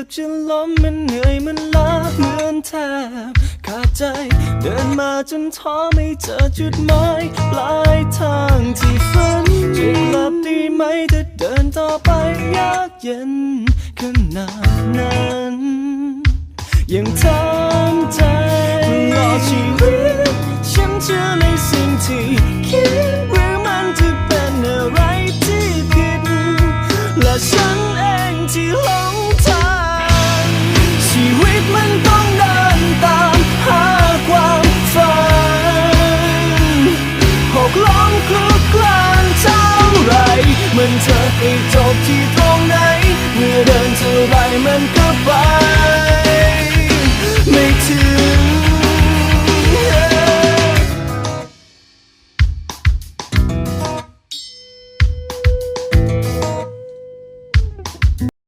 อบจะล้มมันเหนื่อยมันล้าเหมือนแทบขาดใจ เดินมาจนท้อไม่เจอจุดหมายปลายทางที่ฝันจะกลับดีไหมถ้าเดินต่อไปยากเย็นขนาดนั้นยังทำใจตลอชีวิตฉันเชื่อในสิ่งที่คิดหรือมันจะเป็นอะไรที่ผิดและฉันเองที่ ร้องคลุกคลานเท่าไรมันเธอให้จบที่ตรงไหน